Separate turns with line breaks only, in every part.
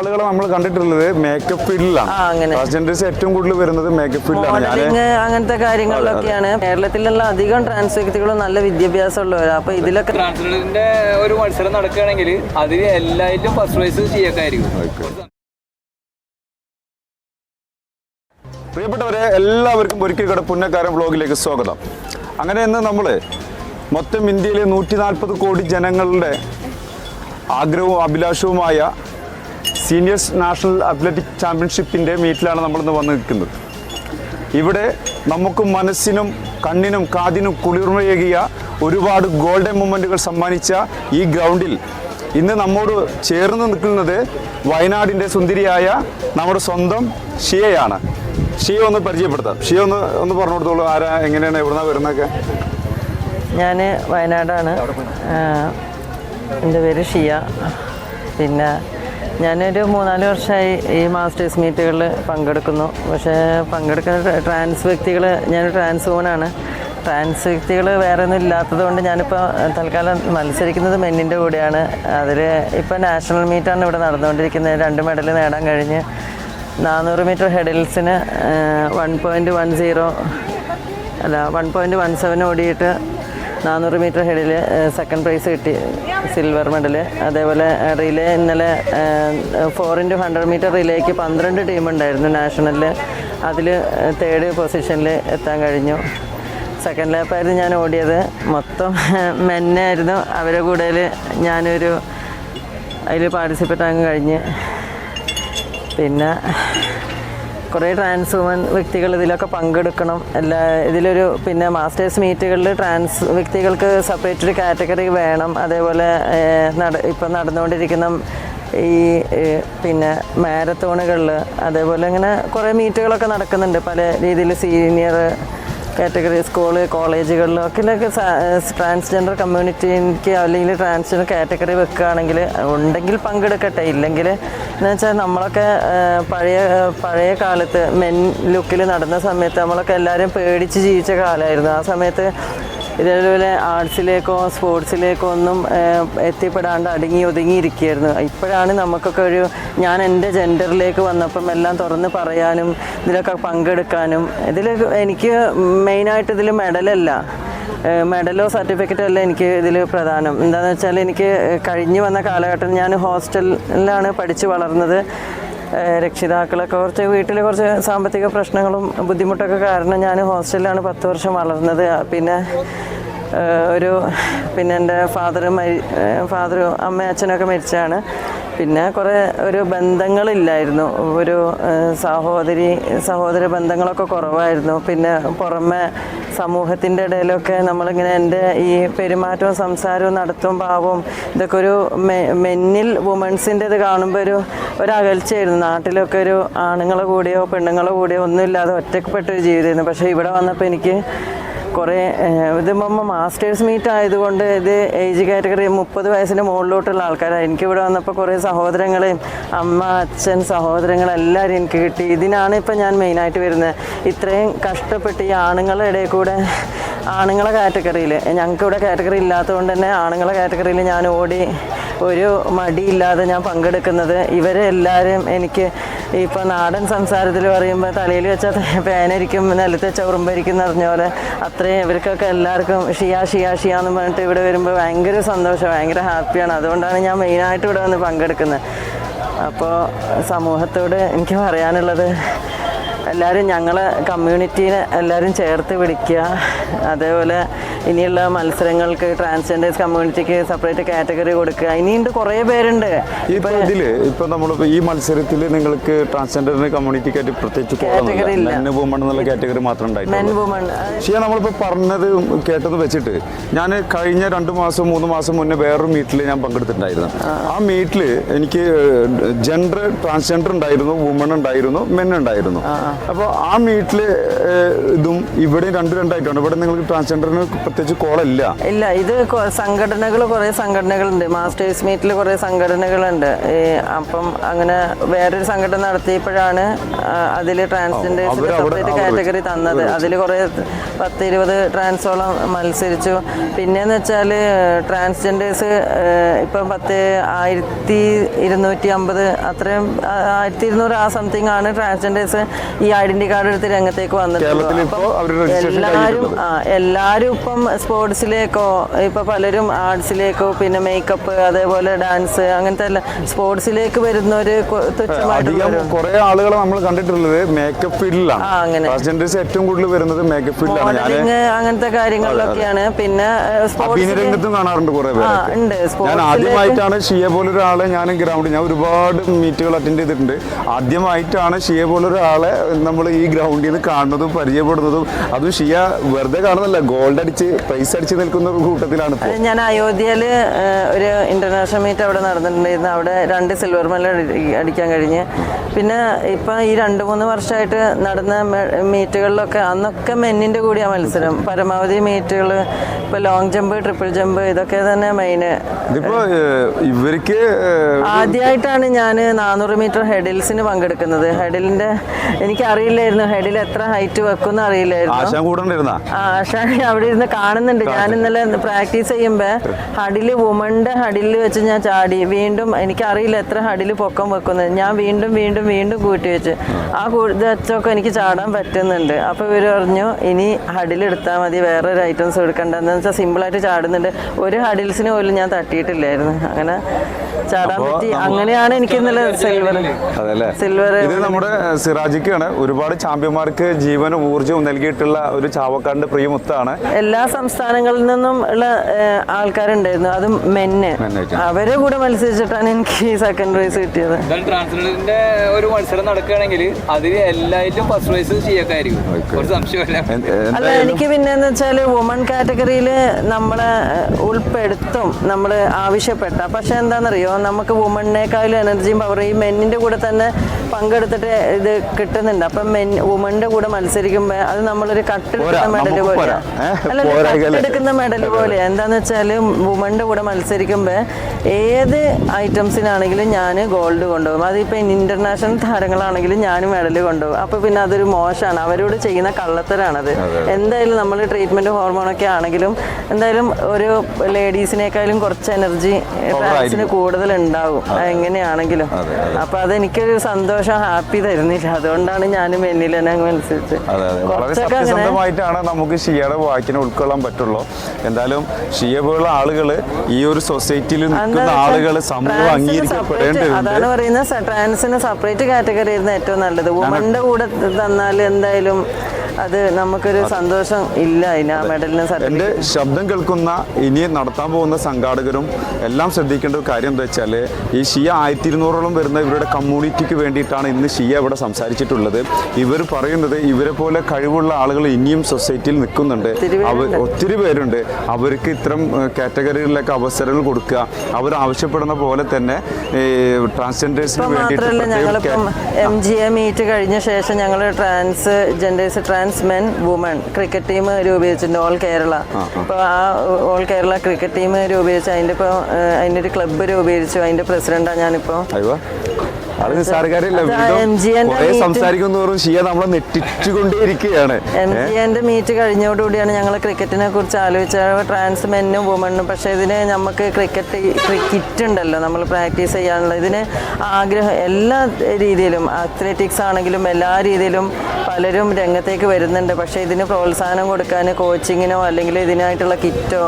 ആളുകളെ നമ്മൾ കണ്ടിട്ടുള്ളത് മേക്കപ്പ് ഫീൽഡിലാണ്. ട്രാൻസ്ജെൻഡേഴ്സ് ഏറ്റവും കൂടുതൽ വരുന്നത് മേക്കപ്പ് ഫീൽഡിലാണ് ഞാൻ
അങ്ങനത്തെ കാര്യങ്ങളിലൊക്കെയാണ്. കേരളത്തിലുള്ള അധികം ട്രാൻസ് വ്യക്തികളും നല്ല വിദ്യാഭ്യാസം ഉള്ളവർ അപ്പൊ ഇതിലൊക്കെ
ട്രാൻസ്ജെൻഡറിന്റെ ഒരു മത്സരം നടക്കുകയാണെങ്കിൽ അതിൽ എല്ലായിട്ടും ഫസ്റ്റ് പ്രൈസ് ചെയ്യൊക്കെയായിരിക്കും
പ്രിയപ്പെട്ടവരെ എല്ലാവർക്കും ഒരിക്കൽ കൂടെ പുന്നക്കാരൻ വ്ളോഗിലേക്ക് സ്വാഗതം. അങ്ങനെ ഇന്ന് നമ്മൾ മൊത്തം ഇന്ത്യയിലെ നൂറ്റി നാൽപ്പത് കോടി ജനങ്ങളുടെ ആഗ്രഹവും അഭിലാഷവുമായ സീനിയേഴ്സ് നാഷണൽ അത്ലറ്റിക് ചാമ്പ്യൻഷിപ്പിന്റെ മീറ്റിലാണ് നമ്മളിന്ന് വന്ന് നിൽക്കുന്നത്. ഇവിടെ നമുക്ക് മനസ്സിനും കണ്ണിനും കാതിനും കുളിർമയേകിയ ഒരുപാട് ഗോൾഡൻ മൊമെന്റുകൾ സമ്മാനിച്ച ഈ ഗ്രൗണ്ടിൽ ഇന്ന് നമ്മോട് ചേർന്ന് നിൽക്കുന്നത് വയനാടിന്റെ സുന്ദരിയായ നമ്മുടെ സ്വന്തം ഷിയയാണ്. ഷിയ ഒന്ന് പരിചയപ്പെടുത്താം. ഷിയ ഒന്ന് ഒന്ന് പറഞ്ഞു കൊടുത്തോളൂ ആരാ എങ്ങനെയാണ് എവിടുന്ന വരുന്നൊക്കെ
ഞാൻ വയനാടാണ്. എന്റെ പേര് ഷിയ. പിന്നെ ഞാനൊരു മൂന്നാൽ വർഷമായി ഈ മാസ്റ്റേഴ്സ് മീറ്റുകളിൽ പങ്കെടുക്കുന്നു. പക്ഷേ പങ്കെടുക്കുന്ന ട്രാൻസ് വ്യക്തികൾ ഞാൻ ട്രാൻസ് വുമനാണ്. ട്രാൻസ് വ്യക്തികൾ വേറെ ഒന്നും ഇല്ലാത്തത് കൊണ്ട് ഞാനിപ്പോൾ തൽക്കാലം മത്സരിക്കുന്നത് മെന്നിന്റെ കൂടെയാണ്. അതിൽ ഇപ്പോൾ നാഷണൽ മീറ്റാണ് ഇവിടെ നടന്നുകൊണ്ടിരിക്കുന്നത്. രണ്ട് മെഡൽ നേടാൻ കഴിഞ്ഞ് നാനൂറ് മീറ്റർ ഹെഡിൽസിന് വൺ പോയിന്റ് വൺ സീറോ അല്ല വൺ പോയിന്റ് വൺ സെവൻ ഓടിയിട്ട് നാനൂറ് മീറ്റർ ഹെഡിൽ സെക്കൻഡ് പ്രൈസ് കിട്ടി. സിൽവർ മെഡൽ അതേപോലെ റിലേ ഇന്നലെ ഫോർ ഇന്റു ഹൺഡ്രഡ് മീറ്റർ റിലേക്ക് പന്ത്രണ്ട് ടീം ഉണ്ടായിരുന്നു നാഷണലിൽ അതിൽ തേർഡ് പൊസിഷനിൽ എത്താൻ കഴിഞ്ഞു. സെക്കൻഡ് ലാപ്പായിരുന്നു ഞാൻ ഓടിയത്. മൊത്തം മെന്നായിരുന്നു. അവരെ കൂടെ ഞാനൊരു അതിൽ പാർട്ടിസിപ്പേറ്റ് ആകാൻ കഴിഞ്ഞ്. പിന്നെ കുറേ ട്രാൻസ് വുമൻ വ്യക്തികൾ ഇതിലൊക്കെ പങ്കെടുക്കണം. എല്ലാ ഇതിലൊരു പിന്നെ മാസ്റ്റേഴ്സ് മീറ്റുകളിൽ ട്രാൻസ് വ്യക്തികൾക്ക് സെപ്പറേറ്റ് ഒരു കാറ്റഗറി വേണം. അതേപോലെ നട ഇപ്പം നടന്നുകൊണ്ടിരിക്കുന്ന ഈ പിന്നെ മാരത്തോണുകളിൽ അതേപോലെ ഇങ്ങനെ കുറേ മീറ്റുകളൊക്കെ നടക്കുന്നുണ്ട്. പല രീതിയിൽ സീനിയർ കാറ്റഗറി സ്കൂൾ കോളേജുകളിലൊക്കെ ട്രാൻസ്ജെൻഡർ കമ്മ്യൂണിറ്റിക്ക് അല്ലെങ്കിൽ ട്രാൻസ്ജെൻഡർ കാറ്റഗറി വെക്കുകയാണെങ്കിൽ ഉണ്ടെങ്കിൽ പങ്കെടുക്കട്ടെ. ഇല്ലെങ്കിൽ എന്ന് വെച്ചാൽ നമ്മളൊക്കെ പഴയ പഴയ കാലത്ത് മെൻ ലുക്കിൽ നടന്ന സമയത്ത് നമ്മളൊക്കെ എല്ലാവരും പേടിച്ച് ജീവിച്ച കാലമായിരുന്നു. ആ സമയത്ത് ഇതേപോലെ ആർട്സിലേക്കോ സ്പോർട്സിലേക്കോ ഒന്നും എത്തിപ്പെടാണ്ട് ഒതുങ്ങി ഒതുങ്ങിയിരിക്കുകയായിരുന്നു. ഇപ്പോഴാണ് നമുക്കൊക്കെ ഒരു ഞാൻ എന്റെ ജെൻഡറിലേക്ക് വന്നപ്പം എല്ലാം തുറന്ന് പറയാനും ഇതിലൊക്കെ പങ്കെടുക്കാനും ഇതിൽ എനിക്ക് മെയിനായിട്ട് ഇതിൽ മെഡലല്ല മെഡലോ സർട്ടിഫിക്കറ്റോ അല്ല എനിക്ക് ഇതിൽ പ്രധാനം. എന്താണെന്ന് വെച്ചാൽ എനിക്ക് കഴിഞ്ഞു വന്ന കാലഘട്ടം ഞാൻ ഹോസ്റ്റലിലാണ് പഠിച്ചു വളർന്നത്. രക്ഷിതാക്കളൊക്കെ കുറച്ച് വീട്ടിൽ കുറച്ച് സാമ്പത്തിക പ്രശ്നങ്ങളും ബുദ്ധിമുട്ടൊക്കെ കാരണം ഞാൻ ഹോസ്റ്റലിലാണ് പത്ത് വർഷം വളർന്നത്. പിന്നെ ഒരു പിന്നെ എന്റെ ഫാദർ മരി ഫാദർ അമ്മ അച്ഛനൊക്കെ മരിച്ചാണ്. പിന്നെ കുറേ ഒരു ബന്ധങ്ങളില്ലായിരുന്നു. ഒരു സഹോദരി സഹോദര ബന്ധങ്ങളൊക്കെ കുറവായിരുന്നു. പിന്നെ പുറമെ സമൂഹത്തിന്റെ ഇടയിലൊക്കെ നമ്മളിങ്ങനെ എന്റെ ഈ പെരുമാറ്റവും സംസാരവും നടത്തും ഭാവവും ഇതൊക്കെ ഒരു മെന്നിൽ വുമൺസിന്റെ ഇത് കാണുമ്പോൾ ഒരു ഒരു അകൽച്ചയായിരുന്നു നാട്ടിലൊക്കെ ഒരു ആണുങ്ങളെ കൂടിയോ പെണ്ണുങ്ങളെ കൂടെയോ ഒന്നുമില്ലാതെ ഒറ്റപ്പെട്ട ഒരു ജീവിതമായിരുന്നു. പക്ഷേ ഇവിടെ വന്നപ്പോൾ എനിക്ക് കുറേ ഏഹ്, ഇത് മമ്മ മാസ്റ്റേഴ്സ് മീറ്റ് ആയതുകൊണ്ട് ഇത് ഏജ് കാറ്റഗറി മുപ്പത് വയസ്സിന് മുകളിലോട്ടുള്ള ആൾക്കാരാണ്. എനിക്ക് ഇവിടെ വന്നപ്പോൾ കുറേ സഹോദരങ്ങളെയും അമ്മ അച്ഛൻ സഹോദരങ്ങളെല്ലാവരും എനിക്ക് കിട്ടി. ഇതിനാണ് ഇപ്പം ഞാൻ മെയിനായിട്ട് വരുന്നത്. ഇത്രയും കഷ്ടപ്പെട്ട് ഈ ആണുങ്ങളുടെ ഇടയിൽ കൂടെ ആണുങ്ങളെ കാറ്റഗറിയിൽ ഞങ്ങൾക്ക് ഇവിടെ കാറ്റഗറി ഇല്ലാത്തതുകൊണ്ട് തന്നെ ആണുങ്ങളെ കാറ്റഗറിയിൽ ഞാൻ ഓടി ഒരു മടിയില്ലാതെ ഞാൻ പങ്കെടുക്കുന്നത്. ഇവരെ എല്ലാവരും എനിക്ക് ഇപ്പോൾ നാടൻ സംസാരത്തിൽ പറയുമ്പോൾ തലയിൽ വെച്ചാൽ പേനരിക്കും നിലത്ത് ചൗറുമ്പരിക്കും പറഞ്ഞ പോലെ അത്രയും ഇവർക്കൊക്കെ എല്ലാവർക്കും ഷിയാ ഷിയാ ഷിയ എന്ന് പറഞ്ഞിട്ട് ഇവിടെ വരുമ്പോൾ ഭയങ്കര സന്തോഷം ഭയങ്കര ഹാപ്പിയാണ്. അതുകൊണ്ടാണ് ഞാൻ മെയിനായിട്ട് ഇവിടെ വന്ന് പങ്കെടുക്കുന്നത്. അപ്പോൾ സമൂഹത്തോട് എനിക്ക് പറയാനുള്ളത് എല്ലാവരും ഞങ്ങളെ കമ്മ്യൂണിറ്റീനെ എല്ലാവരും ചേർത്ത് പിടിക്കുക. അതേപോലെ ഇനിയുള്ള മത്സരങ്ങൾക്ക് ട്രാൻസ്ജെൻഡേഴ്സ് കമ്മ്യൂണിറ്റിക്ക് സെപ്പറേറ്റ് കാറ്റഗറി കൊടുക്കുക. ഇനിയുണ്ട് കുറേ പേരുണ്ട്.
ഇപ്പൊ ഇതിൽ ഇപ്പൊ നമ്മൾ ഈ മത്സരത്തിൽ നിങ്ങൾക്ക് ട്രാൻസ്ജെൻഡർ കമ്മ്യൂണിറ്റിക്കായിട്ട് പ്രത്യേകിച്ച്. മെൻ വുമൺ എന്നുള്ള കാറ്റഗറി മാത്രം
വുമൺ
പക്ഷേ നമ്മളിപ്പോൾ പറഞ്ഞത് കേട്ടത് വെച്ചിട്ട് ഞാൻ കഴിഞ്ഞ രണ്ട് മാസം മൂന്ന് മാസം മുന്നേ വേറൊരു മീറ്റിൽ ഞാൻ പങ്കെടുത്തിട്ടുണ്ടായിരുന്നു. ആ. മീറ്റിൽ എനിക്ക് ജെൻഡർ ട്രാൻസ്ജെൻഡർ ഉണ്ടായിരുന്നു വുമൺ ഉണ്ടായിരുന്നു മെൻ ഉണ്ടായിരുന്നു. അപ്പോൾ ആ. മീറ്റിൽ ഇതും ഇവിടെ രണ്ടും രണ്ടായിട്ടുണ്ട് ഇവിടെ നിങ്ങൾക്ക് ട്രാൻസ്ജെൻഡറിന് പ്രത്യേകിച്ച് കോളല്ല.
ഇല്ല ഇത് സംഘടനകൾ കുറേ സംഘടനകളുണ്ട്. മാസ്റ്റേഴ്സ് മീറ്റിൽ കുറേ സംഘടനകളുണ്ട്. അപ്പം അങ്ങനെ വേറൊരു സംഘടന നടത്തിയപ്പോഴാണ് അതിൽ ട്രാൻസ്ജെൻഡേഴ്സിന് സെപ്പറേറ്റ് കാറ്റഗറി തന്നത്. അതിൽ കുറേ പത്ത് ഇരുപത് ട്രാൻസോളം മത്സരിച്ചു. പിന്നെയെന്ന് വെച്ചാൽ ട്രാൻസ്ജെൻഡേഴ്സ് ഇപ്പം പത്ത് ആയിരത്തി ഇരുന്നൂറ്റി അമ്പത് അത്രയും ആയിരത്തി ഇരുന്നൂറ് ആ സംതിങ് ആണ് ട്രാൻസ്ജെൻഡേഴ്സ് ഈ ഐഡന്റി കാർഡ് എടുത്ത് രംഗത്തേക്ക് വന്നിട്ടുള്ളത്. എല്ലാവരും ആ എല്ലാവരും ഇപ്പം സ്പോർട്സിലേക്കോ ഇപ്പം പലരും ആർട്സിലേക്കോ പിന്നെ മേക്കപ്പ് അതേപോലെ ഡാൻസ് അങ്ങനത്തെ സ്പോർട്സിലേക്ക് വരുന്ന
ഒരു
തുച്ഛമായിട്ടുള്ള
കുറെ ആളുകളെ നമ്മൾ കണ്ടിട്ടുള്ളത് മേക്കപ്പ് ഫീൽഡിലാണ്. ഏറ്റവും കൂടുതൽ വരുന്നത് മേക്കപ്പ് ഫീൽഡിലാണ് ഞാൻ
മോഡലിങ് അങ്ങനത്തെ കാര്യങ്ങളിലൊക്കെയാണ്. പിന്നെ
അഭിനയ
സ്പോർട്സിൽ
രംഗത്തും കാണാറുണ്ട് കുറെ
ഉണ്ട്.
ഞാൻ ആദ്യമായിട്ടാണ് ഷിയ പോലൊരാളെ ഞാൻ ഗ്രൗണ്ട് ഞാൻ ഒരുപാട് മീറ്റുകൾ അറ്റൻഡ് ചെയ്തിട്ടുണ്ട്. ആദ്യമായിട്ടാണ് ഷിയ പോലൊരാളെ നമ്മൾ ഈ ഗ്രൗണ്ടിൽ നിന്ന് കാണുന്നതും പരിചയപ്പെടുന്നതും. അതും ഷിയ വെറുതെ കാണുന്നല്ല ഗോൾഡ് അടിച്ച് പ്രൈസ് അടിച്ച് നിൽക്കുന്ന ഒരു കൂട്ടത്തിലാണ്
ഞാൻ അയോധ്യയിൽ ഒരു ഇന്റർനാഷണൽ മീറ്റ് അവിടെ നടന്നിട്ടുണ്ടായിരുന്നു. അവിടെ രണ്ട് സിൽവർ മെഡൽ അടിക്കാൻ കഴിഞ്ഞ്. പിന്നെ ഇപ്പം ഈ രണ്ട് മൂന്ന് വർഷമായിട്ട് നടന്ന മീറ്റുകളിലൊക്കെ അന്നൊക്കെ മെന്നിന്റെ കൂടിയാണ് മത്സരം. പരമാവധി മീറ്റുകൾ ഇപ്പോൾ ലോങ് ജമ്പ് ട്രിപ്പിൾ ജമ്പ് ഇതൊക്കെ തന്നെ മെയിൻ
ഇതിപ്പോ ഇവർക്ക്
ആദ്യമായിട്ടാണ് ഞാൻ നാനൂറ് മീറ്റർ ഹെഡിൽസിന് പങ്കെടുക്കുന്നത്. ഹെഡിലിന്റെ എനിക്ക് അറിയില്ലായിരുന്നു ഹെഡിൽ എത്ര ഹൈറ്റ് വെക്കും അറിയില്ലായിരുന്നു.
ആശാൻ
അവിടെ ഇരുന്ന് കാണുന്നുണ്ട്. ഞാൻ ഇന്നലെ പ്രാക്ടീസ് ചെയ്യുമ്പോ ഹഡിൽ വുമണിന്റെ ഹഡിൽ വെച്ച് ഞാൻ ചാടി. വീണ്ടും എനിക്ക് അറിയില്ല എത്ര ഹഡിൽ പൊക്കം വെക്കുന്നത് ഞാൻ വീണ്ടും വീണ്ടും വീണ്ടും കൂട്ടി വെച്ച്. ആ വെച്ചൊക്കെ എനിക്ക് ചാടാൻ പറ്റുന്നുണ്ട്. അപ്പൊ ഇവർ പറഞ്ഞു ഇനി ഹഡിൽ എടുത്താൽ മതി വേറൊരു ഐറ്റംസ് എടുക്കണ്ടെന്ന് വെച്ചാൽ സിമ്പിളായിട്ട് ചാടുന്നുണ്ട്. ഒരു ഹഡിൽസിന് പോലും ഞാൻ തട്ടിയിട്ടില്ലായിരുന്നു. അങ്ങനെ അങ്ങനെയാണ് എനിക്ക് സിൽവർ
അതല്ലേ?
സിൽവർ
ഇത് നമ്മുടെ സിറാജിക്കാണ്. ഒരുപാട് ചാമ്പ്യന്മാർക്ക് ജീവനും ഊർജവും നൽകിയിട്ടുള്ള ഒരു ചാവക്കാടിന്റെ പ്രിയമുത്താണ്.
എല്ലാ സംസ്ഥാനങ്ങളിൽ നിന്നും ഉള്ള ആൾക്കാരുണ്ടായിരുന്നു. അതും മെന്ന്. അവരെ കൂടെ മത്സരിച്ചിട്ടാണ് എനിക്ക് ഈ സെക്കൻഡ് പ്രൈസ് കിട്ടിയത്.
ട്രാൻസ്ജെൻഡറിന്റെ ഒരു മത്സരം നടക്കുകയാണെങ്കിൽ അതിൽ എല്ലായിട്ടും ഫസ്റ്റ് പ്രൈസ്. കുറച്ച്
അല്ല
എനിക്ക്
എനിക്ക് പിന്നെന്ന് വെച്ചാൽ വുമൺ കാറ്റഗറിയിൽ നമ്മളെ ഉൾപ്പെടുത്തും. നമ്മൾ ആവശ്യപ്പെട്ട. പക്ഷെ എന്താണെന്നറിയോ? നമുക്ക് വുമണിനേക്കാളും എനർജിയും പവറും ഈ മെന്നിന്റെ കൂടെ തന്നെ പങ്കെടുത്തിട്ട് ഇത് കിട്ടുന്നുണ്ട്. അപ്പം മെൻ വുമണിന്റെ കൂടെ മത്സരിക്കുമ്പോൾ അത് നമ്മളൊരു കട്ടെടുക്കുന്ന മെഡൽ പോലെ? അല്ല കട്ടെടുക്കുന്ന മെഡൽ പോലെ എന്താന്ന് വെച്ചാൽ വുമണിന്റെ കൂടെ മത്സരിക്കുമ്പോൾ ഏത് ഐറ്റംസിനാണെങ്കിലും ഞാൻ ഗോൾഡ് കൊണ്ടുപോകും. അതിപ്പോൾ ഇന്റർനാഷണൽ താരങ്ങളാണെങ്കിലും ഞാൻ മെഡൽ കൊണ്ടുപോകും. അപ്പോൾ പിന്നെ അതൊരു മോശമാണ് അവരോട് ചെയ്യുന്ന കള്ളത്തരാണത്. എന്തായാലും നമ്മൾ ട്രീറ്റ്മെന്റ് ഹോർമോണൊക്കെ ആണെങ്കിലും എന്തായാലും ഒരു ലേഡീസിനേക്കാളും കുറച്ച് എനർജി ട്രാൻസിന് കൂടുതൽ ഉണ്ടാവും എങ്ങനെയാണെങ്കിലും അപ്പൊ അതെനിക്കൊരു സന്തോഷം ഹാപ്പി തരുന്നില്ല. അതുകൊണ്ടാണ് ഞാനും എന്നിൽ തന്നെ
അതെ വളരെ സത്യസന്ധമായിട്ടാണ് നമുക്ക് ഷിയയുടെ വാക്കിനെ ഉൾക്കൊള്ളാൻ പറ്റുള്ളൂ. എന്തായാലും ഷിയ പോലുള്ള ആളുകൾ ഈ ഒരു സൊസൈറ്റിയിൽ നിൽക്കുന്ന ആളുകൾ സമൂഹം അംഗീകരിക്കപ്പെടേണ്ടതുണ്ട്
അതാണ് പറയുന്നത്. ട്രാൻസിന് സെപ്പറേറ്റ് കാറ്റഗറി ആയിരുന്നു ഏറ്റവും നല്ലത്. വുമന്റെ കൂടെ തന്നാൽ എന്തായാലും അത് നമുക്കൊരു സന്തോഷം ഇല്ല. അതിന് ആ മെഡലിന് എന്റെ
ശബ്ദം കേൾക്കുന്ന ഇനി നടത്താൻ പോകുന്ന സംഘാടകരും എല്ലാം ശ്രദ്ധിക്കേണ്ട ഒരു കാര്യം എന്താ വെച്ചാൽ ഈ ഷിയ ആയിരത്തി ഇരുന്നൂറോളം വരുന്ന ഇവരുടെ കമ്മ്യൂണിറ്റിക്ക് വേണ്ടിയിട്ടാണ് ഇന്ന് ഷിയ ഇവിടെ സംസാരിച്ചിട്ടുള്ളത്. ഇവർ പറയുന്നത് ഇവരെ പോലെ കഴിവുള്ള ആളുകൾ ഇനിയും സൊസൈറ്റിയിൽ നിൽക്കുന്നുണ്ട്.
ഒത്തിരി
അവർ ഒത്തിരി പേരുണ്ട്. അവർക്ക് ഇത്തരം കാറ്റഗറികളിലൊക്കെ അവസരങ്ങൾ കൊടുക്കുക. അവർ ആവശ്യപ്പെടുന്ന പോലെ തന്നെ ട്രാൻസ്ജെൻഡേഴ്സിന്
വേണ്ടി
വേണ്ടിയിട്ട്
മാത്രമല്ല ഞങ്ങളിപ്പം എം ജി എ മീറ്റ് കഴിഞ്ഞ ശേഷം ഞങ്ങൾ trans genders trans men woman cricket team രൂപീകരിച്ചിട്ടുണ്ട് ഓൾ കേരള അപ്പോൾ ആ. ഓൾ കേരള ക്രിക്കറ്റ് ടീം രൂപീകരിച്ച് അതിന്റെ ഇപ്പോൾ അതിന്റെ ഒരു ക്ലബ്ബ് രൂപീകരിച്ചു അതിന്റെ പ്രസിഡന്റാണ് ഞാനിപ്പോൾ
അയ്യോ അത് നിസ്സാരക്കാരില്ല
അത്
വീണ്ടും
MGN ന്റെ
കുറെ
meeting-
സംസാരിക്കും തോറും ഷിയ നമ്മളെ നെറ്റിച്ചുകൊണ്ടേയിരിക്കുകയാണ്
എം ജി എന്റെ മീറ്റ് കഴിഞ്ഞോടുകൂടിയാണ് ഞങ്ങൾ ക്രിക്കറ്റിനെ കുറിച്ച് ആലോചിച്ചത്. ട്രാൻസ് മെന്നും വുമണ്ണും പക്ഷേ ഇതിന് നമുക്ക് ക്രിക്കറ്റ് ക്രിക്കറ്റ് ഉണ്ടല്ലോ നമ്മൾ പ്രാക്ടീസ് ചെയ്യാനുള്ള. ഇതിന് ആഗ്രഹം എല്ലാ രീതിയിലും അത്ലറ്റിക്സ് ആണെങ്കിലും എല്ലാ രീതിയിലും പലരും രംഗത്തേക്ക് വരുന്നുണ്ട്. പക്ഷേ ഇതിന് പ്രോത്സാഹനം കൊടുക്കാൻ കോച്ചിങ്ങിനോ അല്ലെങ്കിൽ ഇതിനായിട്ടുള്ള കിറ്റോ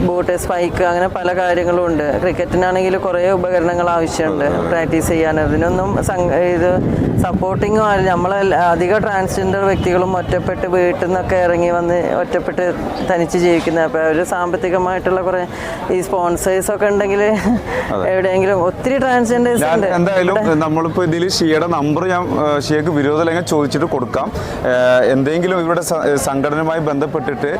ബൂട്ട് സ്പൈക്ക് അങ്ങനെ പല കാര്യങ്ങളും ഉണ്ട്. ക്രിക്കറ്റിനാണെങ്കിൽ കുറേ ഉപകരണങ്ങൾ ആവശ്യമുണ്ട് പ്രാക്ടീസ് ചെയ്യാൻ. അതിനൊന്നും സംഘ ഇത് സപ്പോർട്ടിങ്ങും ആരും നമ്മളെ അധിക ട്രാൻസ്ജെൻഡർ വ്യക്തികളും ഒറ്റപ്പെട്ട് വീട്ടിൽ നിന്നൊക്കെ ഇറങ്ങി വന്ന് ഒറ്റപ്പെട്ട് തനിച്ച് ജീവിക്കുന്നത് അപ്പോൾ അവർ സാമ്പത്തികമായിട്ടുള്ള കുറേ ഈ സ്പോൺസേഴ്സ് ഒക്കെ ഉണ്ടെങ്കിൽ എവിടെയെങ്കിലും ഒത്തിരി ട്രാൻസ്ജെൻഡേഴ്സ് ഉണ്ട്.
എന്തായാലും നമ്മളിപ്പോൾ ഇതിൽ ഷിയയുടെ നമ്പർ ഞാൻ ഷിയക്ക് വിരോധലേഖം ചോദിച്ചിട്ട് കൊടുക്കാം. എന്തെങ്കിലും ഇവരുടെ സംഘടനയുമായി ബന്ധപ്പെട്ടിട്ട്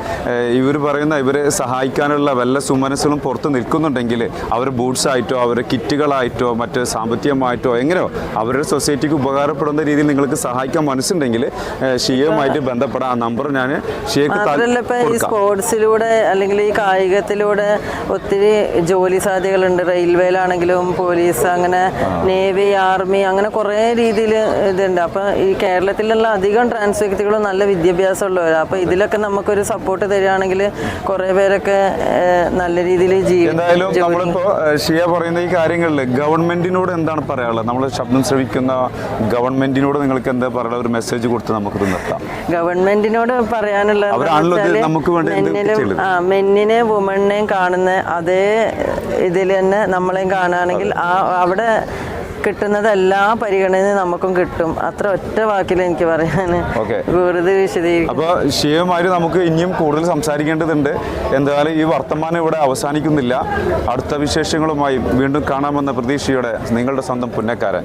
ഇവർ പറയുന്ന ഇവരെ സഹായിക്കാനുള്ള വല്ല സുമനസ്സുകളും പുറത്ത് നിൽക്കുന്നുണ്ടെങ്കിൽ അവർ ബൂട്ട്സ് ആയിട്ടോ അവർ കിറ്റുകളായിട്ടോ മറ്റ് സാമ്പത്തികമായിട്ടോ എങ്ങനെയോ അവരുടെ സൊസൈറ്റിക്ക് ഉപകാരപ്പെടുന്ന രീതിയിൽ നിങ്ങൾക്ക് സഹായിക്കാൻ മനസ്സുണ്ടെങ്കിൽ ഷിയുമായിട്ട് ഷിയയുമായിട്ട് ബന്ധപ്പെടാം. ആ നമ്പർ ഞാൻ ഷിയക്ക്
സ്പോർട്സിലൂടെ അല്ലെങ്കിൽ ഈ കായികത്തിലൂടെ ഒത്തിരി ജോലി സാധ്യതകളുണ്ട്. റെയിൽവേയിലാണെങ്കിലും പോലീസ് അങ്ങനെ നേവി ആർമി അങ്ങനെ കുറേ രീതിയിൽ ഇതുണ്ട്. അപ്പൊ ഈ കേരളത്തിലുള്ള അധികം ട്രാൻസ് വ്യക്തികളും നല്ല വിദ്യാഭ്യാസം ഉള്ളവരാണ് അപ്പൊ ഇതിലൊക്കെ നമുക്കൊരു സപ്പോർട്ട് തരികയാണെങ്കിൽ കുറേ പേരൊക്കെ നല്ല രീതിയിൽ
എന്തായാലും
ജീവിക്കും
നമ്മളിപ്പോ ഏഹ്, ഷിയ പറയുന്ന ഈ കാര്യങ്ങളിൽ ഗവൺമെന്റിനോട് എന്താണ് പറയാനുള്ളത്? നമ്മൾ ശബ്ദം ശ്രവിക്കുന്ന ഗവൺമെന്റിനോട് നിങ്ങൾക്ക് എന്താ പറയുക ഒരു മെസ്സേജ് കൊടുത്ത് നമുക്കിത് നിർത്താം.
ഗവൺമെന്റിനോട്
പറയാനുള്ള നമുക്ക്
മെന്നിനെ വുമണിനെയും കാണുന്ന അതേ ഇതിൽ തന്നെ നമ്മളെയും കാണുകയാണെങ്കിൽ ആ അവിടെ കിട്ടുന്നത് എല്ലാ പരിഗണനയും നമുക്കും കിട്ടും. അത്ര ഒറ്റ വാക്കിൽ എനിക്ക് പറയാൻ
Okay.
കൂടുതൽ വിശദീകരിക്കും
അപ്പോൾ ഷിയയുമായിട്ട് നമുക്ക് ഇനിയും കൂടുതൽ സംസാരിക്കേണ്ടതുണ്ട്. എന്തായാലും ഈ വർത്തമാനം ഇവിടെ അവസാനിക്കുന്നില്ല. അടുത്ത വിശേഷങ്ങളുമായി വീണ്ടും കാണാമെന്ന പ്രതീക്ഷയോടെ നിങ്ങളുടെ സ്വന്തം പുന്നക്കാരൻ.